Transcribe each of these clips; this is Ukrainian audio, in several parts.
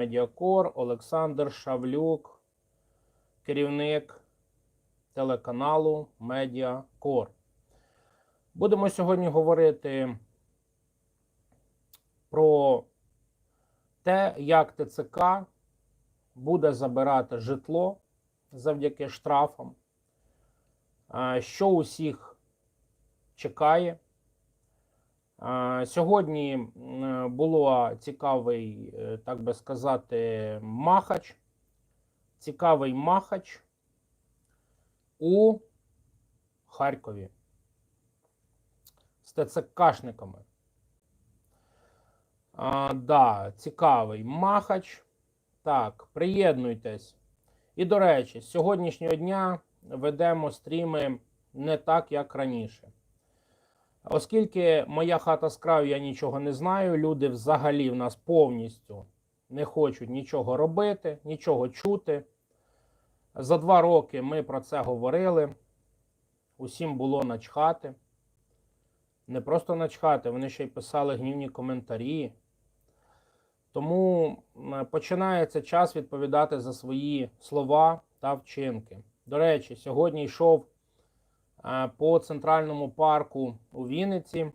Медіакор, Олександр Шавлюк, керівник телеканалу Медіакор. Будемо сьогодні говорити про те, як ТЦК буде забирати житло завдяки штрафам, що усіх чекає. А, Сьогодні було цікавий, е, так би сказати, махач. Цікавий махач у Харкові з ТЦКшниками. А, да, цікавий махач. Так, приєднуйтесь. І, до речі, з сьогоднішнього дня ведемо стріми не так, як раніше. Оскільки моя хата з краю, я нічого не знаю, люди взагалі в нас повністю не хочуть нічого робити, нічого чути. За два роки ми про це говорили. Усім було начхати. Не просто начхати, вони ще й писали гнівні коментарі. Тому починається час відповідати за свої слова та вчинки. До речі, сьогодні йшов е, по центральному парку у Вінниці.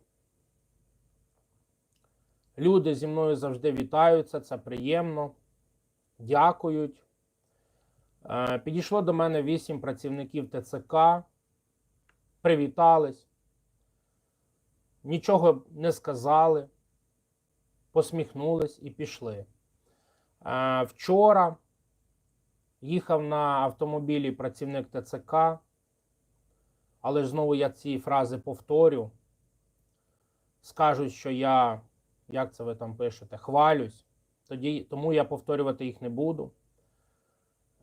Люди зі мною завжди вітаються, це приємно. Дякують. Е, Підійшло до мене вісім працівників ТЦК, привітались, нічого не сказали, посміхнулись і пішли. Е, Вчора їхав на автомобілі працівник ТЦК, але ж знову я ці фрази повторю. Скажуть, що я, як це ви там пишете, хвалюсь, тоді, тому я повторювати їх не буду.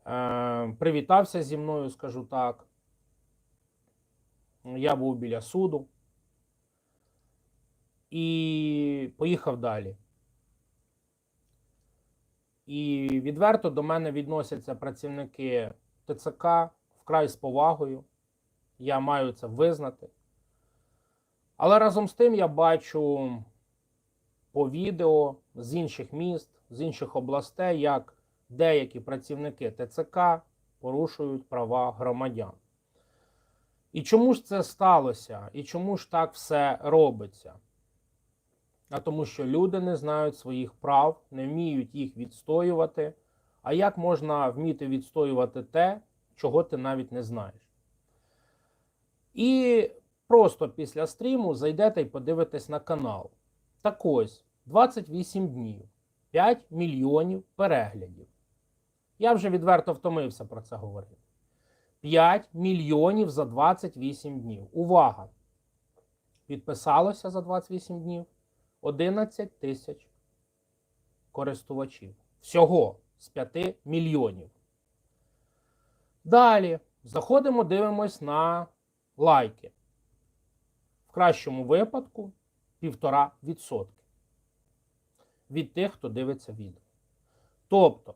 Е, привітався зі мною, скажу так. Я був біля суду і поїхав далі. І відверто до мене відносяться працівники ТЦК вкрай з повагою. Я маю це визнати. Але разом з тим я бачу по відео з інших міст, з інших областей, як деякі працівники ТЦК порушують права громадян. І чому ж це сталося? І чому ж так все робиться? А тому, що люди не знають своїх прав, не вміють їх відстоювати. А як можна вміти відстоювати те, чого ти навіть не знаєш? І просто після стріму зайдете і подивитесь на канал. Так ось, 28 днів, 5 мільйонів переглядів. Я вже відверто втомився про це говорити. 5 мільйонів за 28 днів. Увага! Підписалося за 28 днів 11 тисяч користувачів. Всього з 5 мільйонів. Далі заходимо, дивимось на лайки. В кращому випадку 1,5% від тих, хто дивиться відео. Тобто,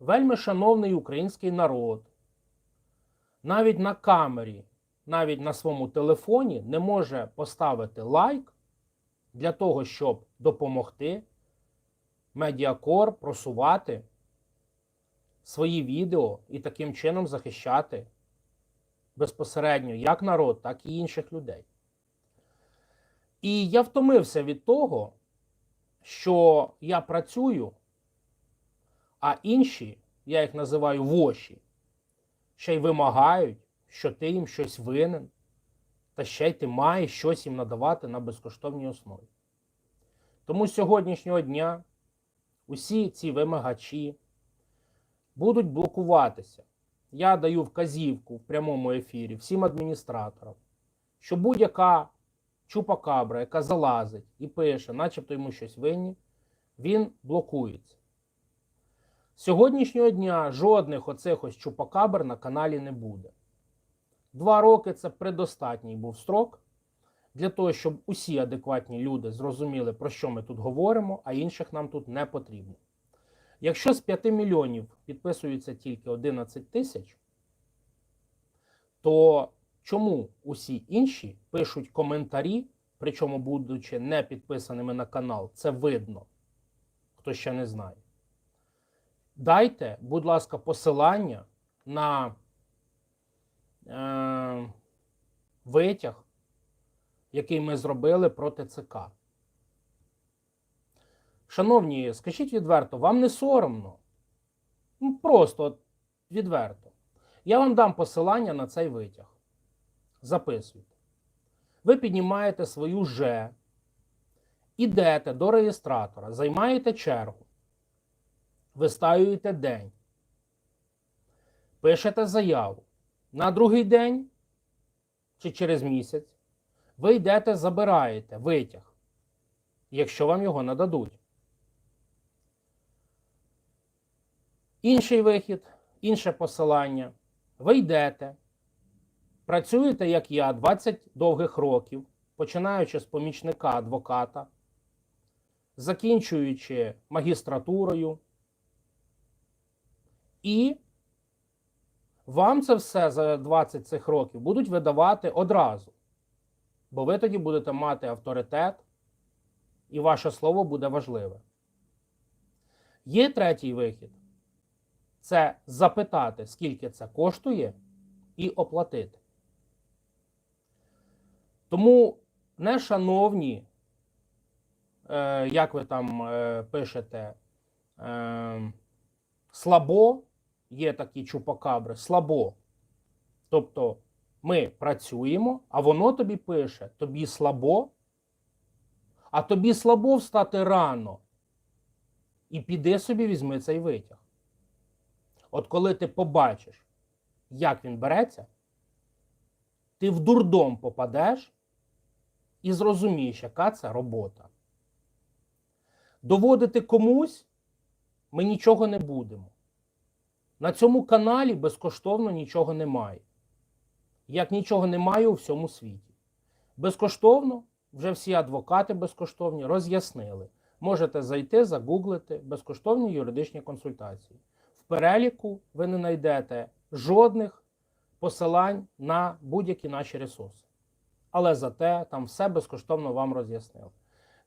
вельми шановний український народ, навіть на камері, навіть на своєму телефоні не може поставити лайк для того, щоб допомогти Медіакор просувати свої відео і таким чином захищати безпосередньо як народ, так і інших людей. І я втомився від того, що я працюю, а інші, я їх називаю воші, ще й вимагають, що ти їм щось винен, та ще й ти маєш щось їм надавати на безкоштовній основі. Тому з сьогоднішнього дня усі ці вимагачі будуть блокуватися. Я даю вказівку в прямому ефірі всім адміністраторам, що будь-яка чупакабра, яка залазить і пише, начебто йому щось винні, він блокується. З сьогоднішнього дня жодних оцих ось чупакабр на каналі не буде. Два роки це предостатній був строк для того, щоб усі адекватні люди зрозуміли, про що ми тут говоримо, а інших нам тут не потрібно. Якщо з 5 мільйонів підписується тільки 11 тисяч, то чому усі інші пишуть коментарі, причому будучи не підписаними на канал, це видно, хто ще не знає. дайте, будь ласка, посилання на е, витяг, який ми зробили проти ЦК. Шановні, скажіть відверто, вам не соромно? Ну, просто відверто. Я вам дам посилання на цей витяг. Записуйте. Ви піднімаєте свою Ж, ідете до реєстратора, займаєте чергу, вистаюєте день, пишете заяву. На другий день чи через місяць ви йдете, забираєте витяг, якщо вам його нададуть. Інший вихід, інше посилання. Ви йдете, працюєте, як я, 20 довгих років, починаючи з помічника адвоката, закінчуючи магістратурою. І вам це все за 20 цих років будуть видавати одразу. Бо ви тоді будете мати авторитет, і ваше слово буде важливе. Є третій вихід це запитати, скільки це коштує, і оплатити. Тому, не шановні, е, як ви там е, пишете, е, слабо, є такі чупакабри, слабо. Тобто ми працюємо, а воно тобі пише: тобі слабо, а тобі слабо встати рано. І піди собі візьми цей витяг. От коли ти побачиш, як він береться, ти в дурдом попадеш і зрозумієш, яка це робота. Доводити комусь ми нічого не будемо. На цьому каналі безкоштовно нічого немає. Як нічого немає у всьому світі. Безкоштовно, вже всі адвокати безкоштовні роз'яснили. Можете зайти, загуглити безкоштовні юридичні консультації. Переліку ви не знайдете жодних посилань на будь-які наші ресурси. Але зате там все безкоштовно вам роз'яснили.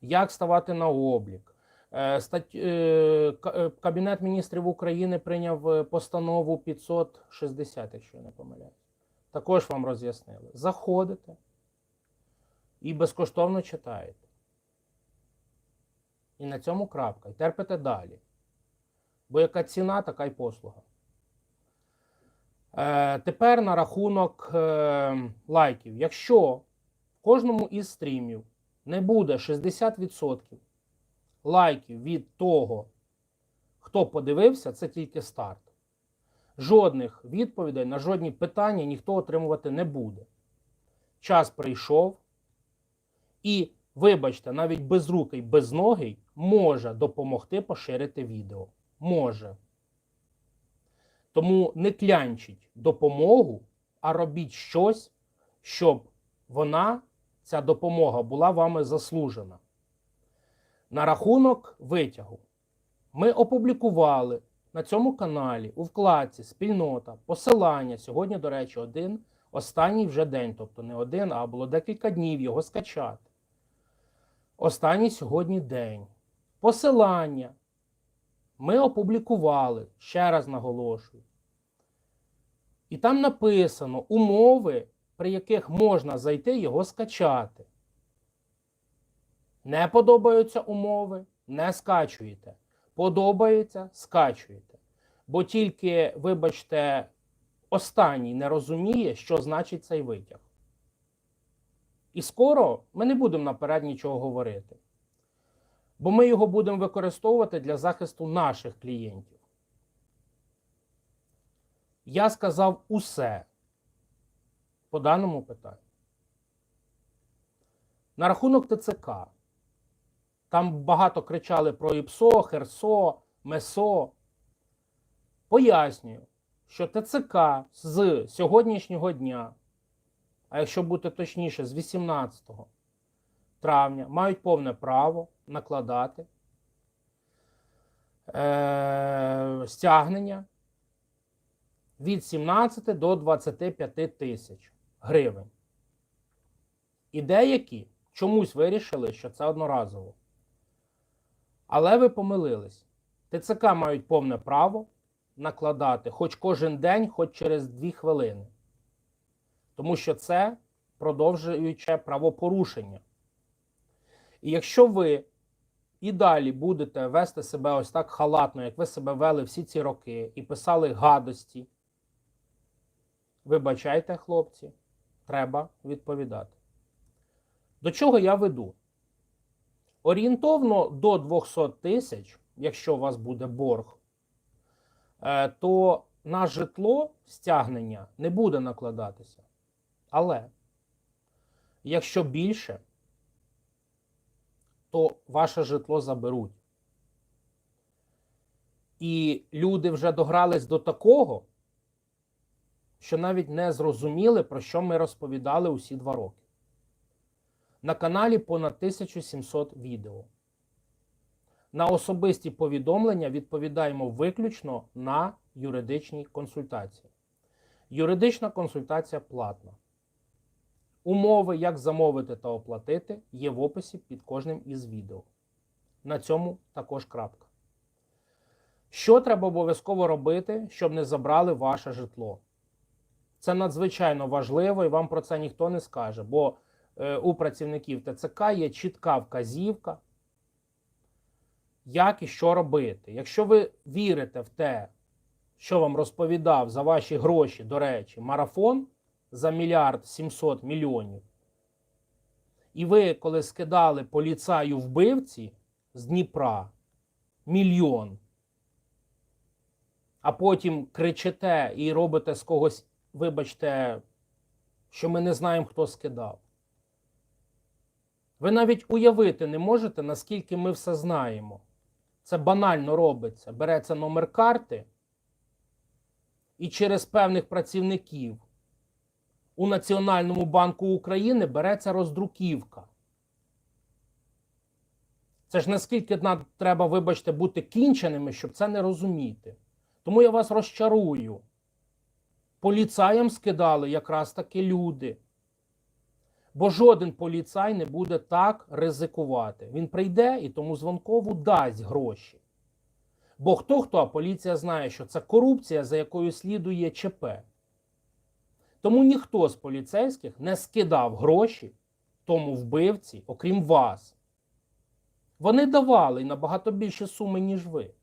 Як ставати на облік? Е, е, е, Кабінет міністрів України прийняв постанову 560, якщо я не помиляюсь. Також вам роз'яснили. Заходите і безкоштовно читаєте. І на цьому крапка. І терпите далі. Бо яка ціна, така й послуга. Е, тепер на рахунок е, лайків. Якщо в кожному із стрімів не буде 60% лайків від того, хто подивився, це тільки старт. Жодних відповідей на жодні питання ніхто отримувати не буде. Час прийшов, і, вибачте, навіть безрукий, безногий може допомогти поширити відео. Може. Тому не клянчіть допомогу, а робіть щось, щоб вона, ця допомога, була вами заслужена. На рахунок витягу. Ми опублікували на цьому каналі у вкладці Спільнота посилання. Сьогодні, до речі, один останній вже день, тобто не один, а було декілька днів його скачати. Останній сьогодні день. Посилання ми опублікували, ще раз наголошую. І там написано умови, при яких можна зайти його скачати. Не подобаються умови, не скачуєте. Подобається, скачуєте. Бо тільки, вибачте, останній не розуміє, що значить цей витяг. І скоро ми не будемо наперед нічого говорити. Бо ми його будемо використовувати для захисту наших клієнтів. Я сказав усе по даному питанню. На рахунок ТЦК. Там багато кричали про ІПСО, ХЕРСО, МЕСО. Пояснюю, що ТЦК з сьогоднішнього дня, а якщо бути точніше, з 18 травня, мають повне право накладати е- стягнення від 17 до 25 тисяч гривень. І деякі чомусь вирішили, що це одноразово. Але ви помилились. ТЦК мають повне право накладати хоч кожен день, хоч через 2 хвилини. Тому що це продовжуюче правопорушення. І якщо ви і далі будете вести себе ось так халатно, як ви себе вели всі ці роки, і писали гадості, вибачайте, хлопці, треба відповідати. До чого я веду? Орієнтовно до 200 тисяч, якщо у вас буде борг, е, то на житло стягнення не буде накладатися. Але якщо більше, то ваше житло заберуть. І люди вже догрались до такого, що навіть не зрозуміли, про що ми розповідали усі два роки. На каналі понад 1700 відео. На особисті повідомлення відповідаємо виключно на юридичній консультації. Юридична консультація платна. Умови, як замовити та оплатити, є в описі під кожним із відео. На цьому також крапка. Що треба обов'язково робити, щоб не забрали ваше житло? Це надзвичайно важливо, і вам про це ніхто не скаже, бо е, у працівників ТЦК є чітка вказівка, як і що робити. Якщо ви вірите в те, що вам розповідав за ваші гроші, до речі, марафон за мільярд 700 мільйонів, і ви, коли скидали поліцаю вбивці з Дніпра мільйон, а потім кричите і робите з когось, вибачте, що ми не знаємо, хто скидав. Ви навіть уявити не можете, наскільки ми все знаємо. Це банально робиться. Береться номер карти, і через певних працівників у Національному банку України береться роздруківка. Це ж наскільки нам треба, вибачте, бути кінченими, щоб це не розуміти. Тому я вас розчарую. Поліцаям скидали якраз таки люди. Бо жоден поліцай не буде так ризикувати. Він прийде і тому дзвонкову дасть гроші. Бо хто хто, а поліція знає, що це корупція, за якою слідує ЧП. Тому ніхто з поліцейських не скидав гроші тому вбивці, окрім вас. Вони давали набагато більше суми, ніж ви.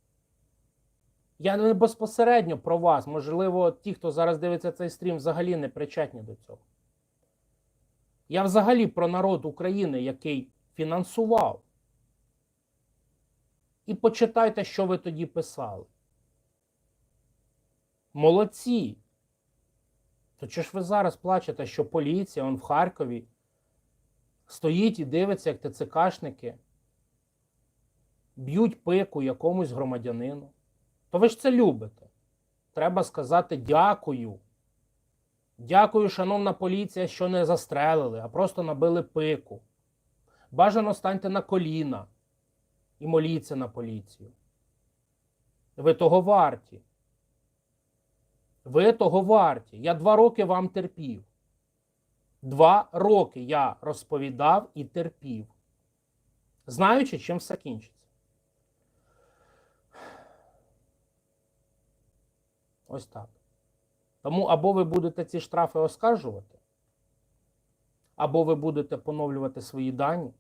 Я не безпосередньо про вас. Можливо, ті, хто зараз дивиться цей стрім, взагалі не причетні до цього. Я взагалі про народ України, який фінансував. І почитайте, що ви тоді писали. Молодці. То чи ж ви зараз плачете, що поліція он в Харкові стоїть і дивиться, як ТЦКшники б'ють пику якомусь громадянину? То ви ж це любите. Треба сказати дякую. Дякую, шановна поліція, що не застрелили, а просто набили пику. Бажано станьте на коліна і моліться на поліцію. Ви того варті. Ви того варті. Я два роки вам терпів. Два роки я розповідав і терпів, знаючи, чим все кінчиться. Ось так. Тому або ви будете ці штрафи оскаржувати, або ви будете поновлювати свої дані,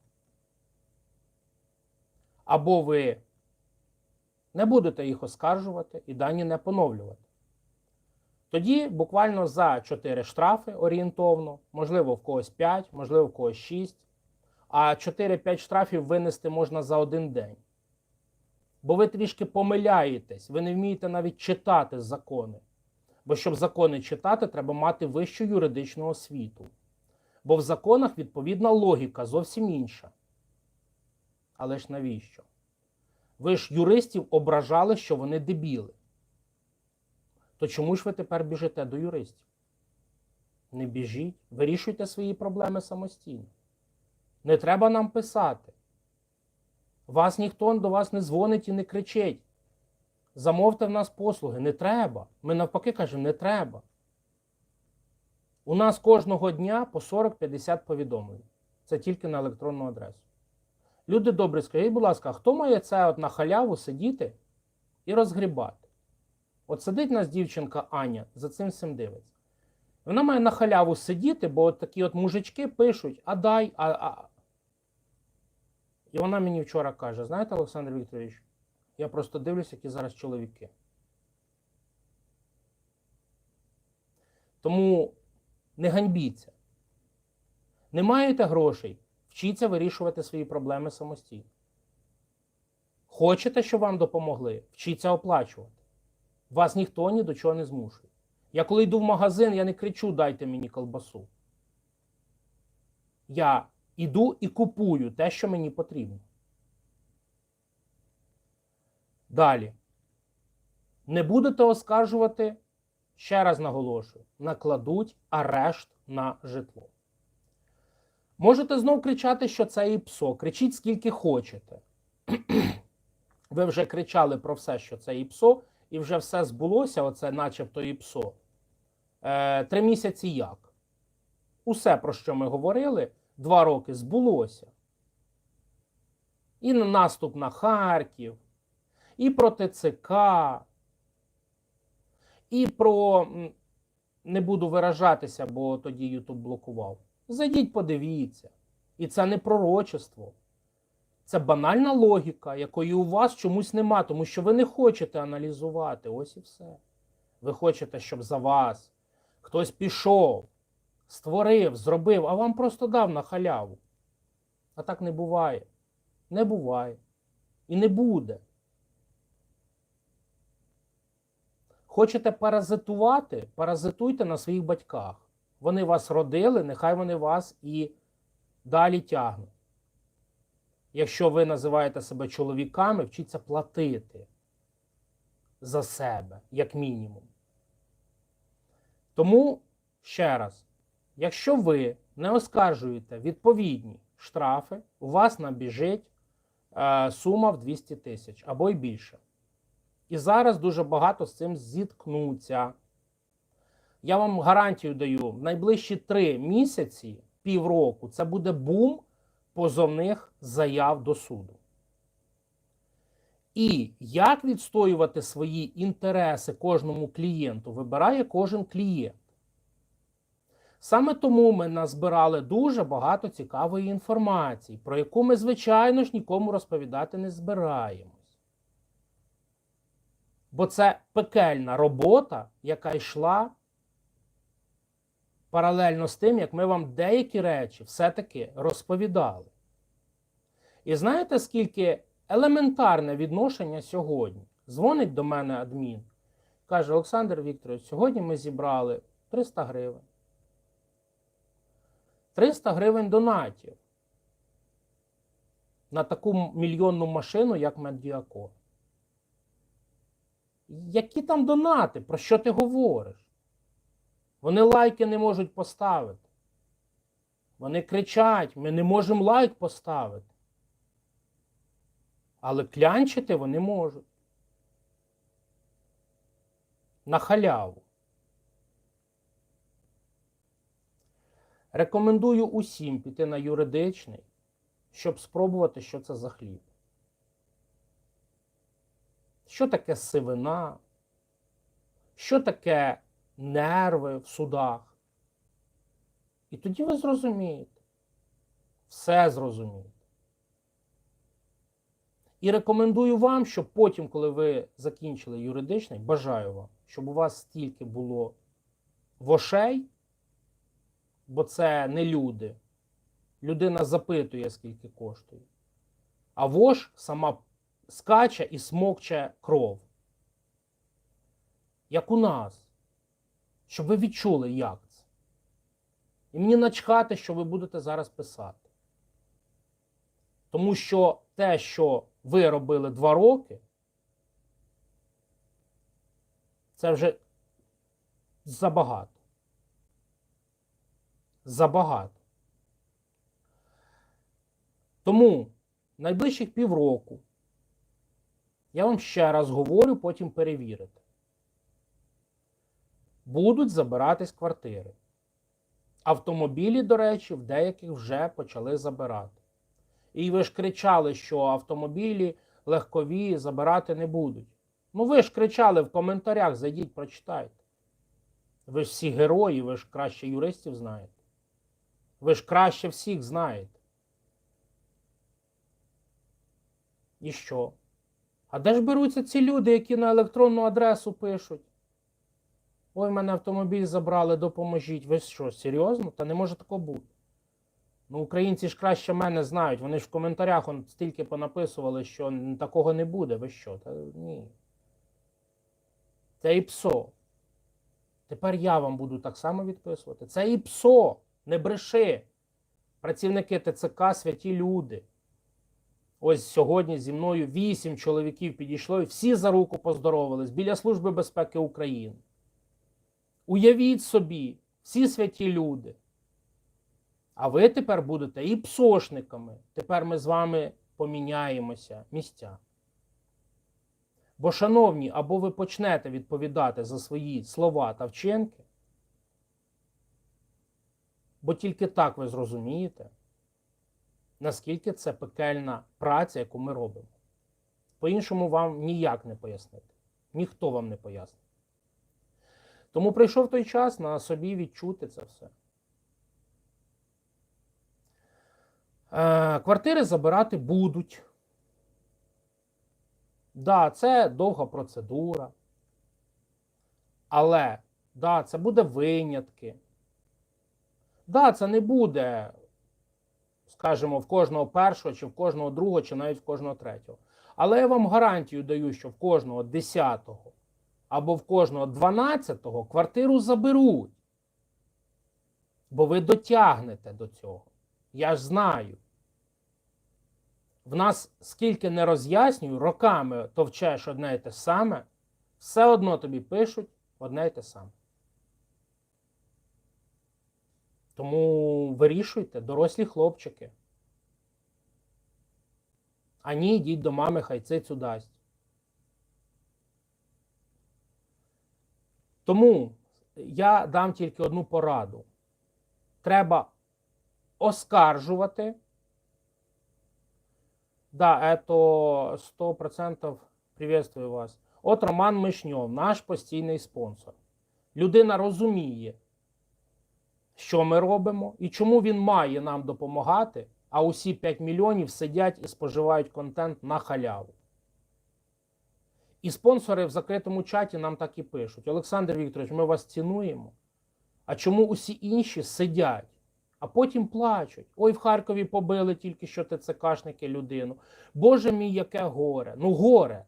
або ви не будете їх оскаржувати і дані не поновлювати. Тоді буквально за 4 штрафи орієнтовно, можливо, в когось 5, можливо, в когось 6, а 4-5 штрафів винести можна за один день. Бо ви трішки помиляєтесь, ви не вмієте навіть читати закони. Бо щоб закони читати, треба мати вищу юридичну освіту. Бо в законах відповідна логіка зовсім інша. Але ж навіщо? Ви ж юристів ображали, що вони дебіли. То чому ж ви тепер біжите до юристів? Не біжіть, вирішуйте свої проблеми самостійно. Не треба нам писати. Вас ніхто до вас не дзвонить і не кричить. Замовте в нас послуги. Не треба. Ми навпаки кажемо, не треба. У нас кожного дня по 40-50 повідомлень. Це тільки на електронну адресу. Люди добрі, скажіть, будь ласка, хто має це от на халяву сидіти і розгрібати. От сидить нас дівчинка Аня, за цим всім дивиться. Вона має на халяву сидіти, бо от такі от мужички пишуть, а дай, а, а. І вона мені вчора каже: знаєте, Олександр Вікторович, я просто дивлюсь, які зараз чоловіки. Тому не ганьбіться. Не маєте грошей, вчіться вирішувати свої проблеми самостійно. Хочете, щоб вам допомогли, вчіться оплачувати. Вас ніхто ні до чого не змушує. Я коли йду в магазин, я не кричу дайте мені колбасу. Я іду і купую те, що мені потрібно. Далі. Не будете оскаржувати, ще раз наголошую, накладуть арешт на житло. Можете знов кричати, що це ІПСО. Кричіть скільки хочете. Ви вже кричали про все, що це ІПСО, і вже все збулося, оце начебто ІПСО. Е, три місяці як? Усе, про що ми говорили, два роки збулося. І на наступ на Харків, і про ТЦК, і про. Не буду виражатися, бо тоді Ютуб блокував. Зайдіть, подивіться. І це не пророчество. Це банальна логіка, якої у вас чомусь нема, тому що ви не хочете аналізувати. Ось і все. Ви хочете, щоб за вас хтось пішов, створив, зробив, а вам просто дав на халяву. А так не буває. Не буває. І не буде. Хочете паразитувати? Паразитуйте на своїх батьках. Вони вас родили, нехай вони вас і далі тягнуть. Якщо ви називаєте себе чоловіками, вчіться платити за себе, як мінімум. Тому ще раз, якщо ви не оскаржуєте відповідні штрафи, у вас набіжить е, сума в 200 тисяч або й більше. І зараз дуже багато з цим зіткнуться. Я вам гарантію даю, в найближчі три місяці, півроку, це буде бум позовних заяв до суду. І як відстоювати свої інтереси кожному клієнту, вибирає кожен клієнт. Саме тому ми назбирали дуже багато цікавої інформації, про яку ми, звичайно ж, нікому розповідати не збираємось. Бо це пекельна робота, яка йшла паралельно з тим, як ми вам деякі речі все-таки розповідали. І знаєте, скільки елементарне відношення сьогодні? Дзвонить до мене адмін, каже: Олександр Вікторович, сьогодні ми зібрали 300 гривень. 300 гривень донатів на таку мільйонну машину, як Медіакор. Які там донати? Про що ти говориш? Вони лайки не можуть поставити. Вони кричать, ми не можемо лайк поставити. Але клянчити вони можуть. На халяву. Рекомендую усім піти на юридичний, щоб спробувати, що це за хліб. Що таке сивина? Що таке нерви в судах? І тоді ви зрозумієте. Все зрозумієте. І рекомендую вам, щоб потім, коли ви закінчили юридичний, бажаю вам, щоб у вас стільки було вошей, бо це не люди. Людина запитує, скільки коштує. А вош сама скаче і смокче кров. Як у нас. Щоб ви відчули, як це. І мені начхати, що ви будете зараз писати. Тому що те, що ви робили два роки, це вже забагато. Забагато. Тому найближчих півроку я вам ще раз говорю, потім перевірите. Будуть забиратись квартири. Автомобілі, до речі, в деяких вже почали забирати. І ви ж кричали, що автомобілі легкові забирати не будуть. Ну ви ж кричали в коментарях, зайдіть, прочитайте. Ви ж всі герої, ви ж краще юристів знаєте. Ви ж краще всіх знаєте. І що? А де ж беруться ці люди, які на електронну адресу пишуть? Ой, мене автомобіль забрали, допоможіть. Ви що, серйозно? Та не може такого бути. Ну, українці ж краще мене знають. Вони ж в коментарях он стільки понаписували, що такого не буде. Ви що? Та ні. Це і ПСО. Тепер я вам буду так само відписувати. Це і ПСО. Не бреши. Працівники ТЦК святі люди. Ось сьогодні зі мною вісім чоловіків підійшло і всі за руку поздоровались біля Служби безпеки України. Уявіть собі, всі святі люди. А ви тепер будете і псошниками. Тепер ми з вами поміняємося місця. Бо, шановні, або ви почнете відповідати за свої слова та вчинки, бо тільки так ви зрозумієте, наскільки це пекельна праця, яку ми робимо. По-іншому вам ніяк не пояснити. Ніхто вам не пояснить. Тому прийшов той час на собі відчути це все. Е, квартири забирати будуть. Да, це довга процедура. Але да, це буде винятки. Да, це не буде, скажімо, в кожного першого, чи в кожного другого, чи навіть в кожного третього. Але я вам гарантію даю, що в кожного десятого або в кожного дванадцятого квартиру заберуть. Бо ви дотягнете до цього. Я ж знаю. В нас скільки не роз'яснюю, роками товчеш одне і те саме, все одно тобі пишуть одне і те саме. Тому вирішуйте, дорослі хлопчики. А ні, йдіть до мами, хай цицю дасть. Тому я дам тільки одну пораду. Треба оскаржувати. Да, это 100% приветствую вас. От Роман Мишньов, наш постійний спонсор. Людина розуміє, що ми робимо і чому він має нам допомагати, а усі 5 мільйонів сидять і споживають контент на халяву. І спонсори в закритому чаті нам так і пишуть: Олександр Вікторович, ми вас цінуємо. А чому усі інші сидять? А потім плачуть. Ой, в Харкові побили тільки що ТЦКшники людину. Боже мій, яке горе. Ну, горе.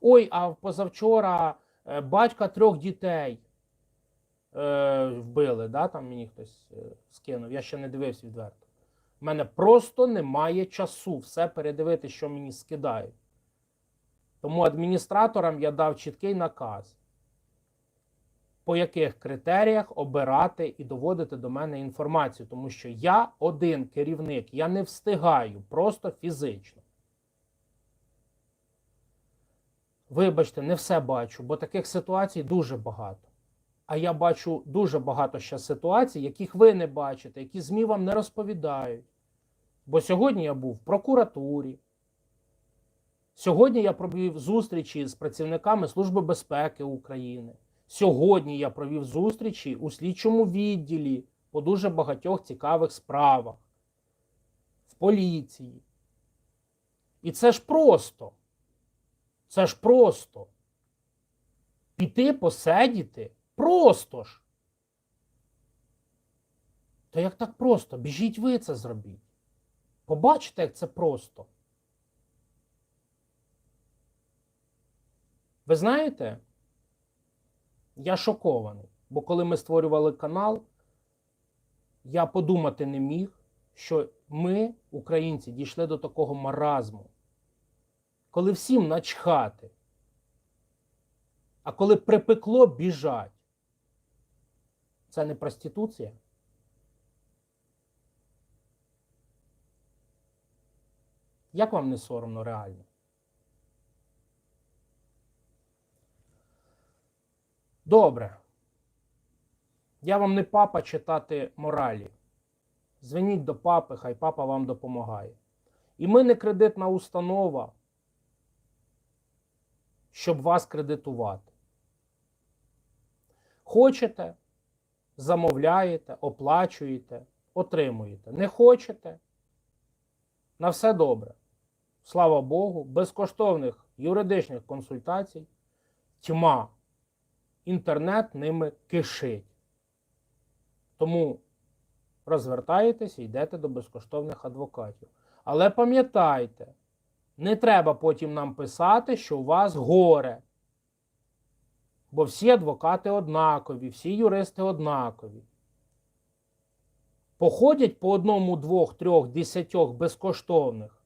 Ой, а позавчора е, батька трьох дітей е, вбили. Да? Там мені хтось е, скинув. Я ще не дивився відверто. У мене просто немає часу все передивити, що мені скидають. Тому адміністраторам я дав чіткий наказ по яких критеріях обирати і доводити до мене інформацію, тому що я один керівник, я не встигаю просто фізично. Вибачте, не все бачу, бо таких ситуацій дуже багато. А я бачу дуже багато ще ситуацій, яких ви не бачите, які ЗМІ вам не розповідають. Бо сьогодні я був в прокуратурі. Сьогодні я провів зустрічі з працівниками Служби безпеки України. Сьогодні я провів зустрічі у слідчому відділі по дуже багатьох цікавих справах в поліції. І це ж просто. Це ж просто. Піти посидіти просто ж. То як так просто? Біжіть ви це зробіть. Побачите, як це просто. Ви знаєте? Я шокований. Бо коли ми створювали канал, я подумати не міг, що ми, українці, дійшли до такого маразму, коли всім начхати. А коли припекло, біжать. Це не проституція. Як вам не соромно реально? Добре. Я вам не папа читати моралі. Дзвоніть до папи, хай папа вам допомагає. І ми не кредитна установа, щоб вас кредитувати. Хочете, замовляєте, оплачуєте, отримуєте. Не хочете. На все добре. Слава Богу, безкоштовних юридичних консультацій, тьма. Інтернет ними кишить. Тому розвертаєтесь йдете до безкоштовних адвокатів. Але пам'ятайте, не треба потім нам писати, що у вас горе. Бо всі адвокати однакові, всі юристи однакові. Походять по одному, двох, трьох, десятьох безкоштовних.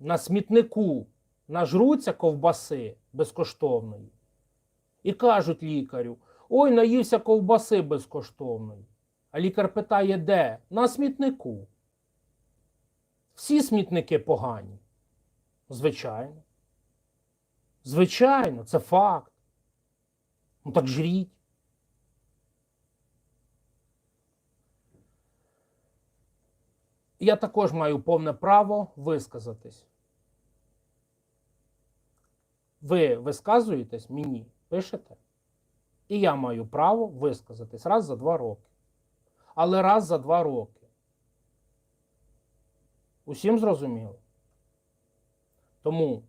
На смітнику нажруться ковбаси безкоштовної. І кажуть лікарю: ой, наївся ковбаси безкоштовної. А лікар питає, де? На смітнику. Всі смітники погані. Звичайно. Звичайно, це факт. Ну так жріть. Я також маю повне право висказатись. Ви висказуєтесь мені, пишете, і я маю право висказатись раз за два роки. Але раз за два роки. Усім зрозуміло? Тому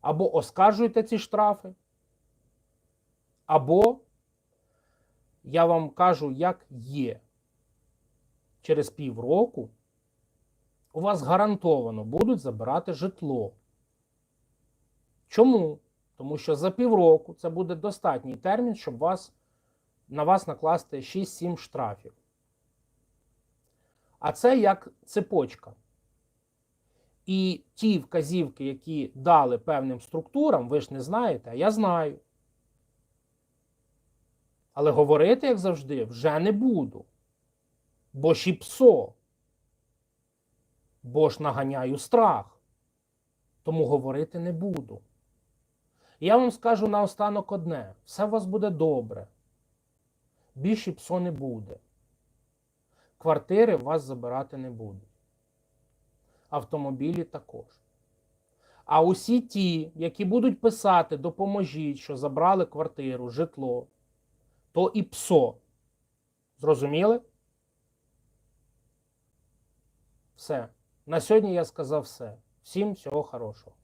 або оскаржуйте ці штрафи, або я вам кажу, як є. Через півроку у вас гарантовано будуть забирати житло. Чому? Тому що за півроку це буде достатній термін, щоб вас, на вас накласти 6-7 штрафів. А це як цепочка. І ті вказівки, які дали певним структурам, ви ж не знаєте, а я знаю. Але говорити, як завжди, вже не буду. Бо ж і псо. Бо ж наганяю страх. Тому говорити не буду. Я вам скажу наостанок одне: все у вас буде добре. Більше псо не буде. Квартири вас забирати не будуть. Автомобілі також. А усі ті, які будуть писати, допоможіть, що забрали квартиру, житло, то і псо. Зрозуміли? Все. На сьогодні я сказав все. Всім всього хорошого.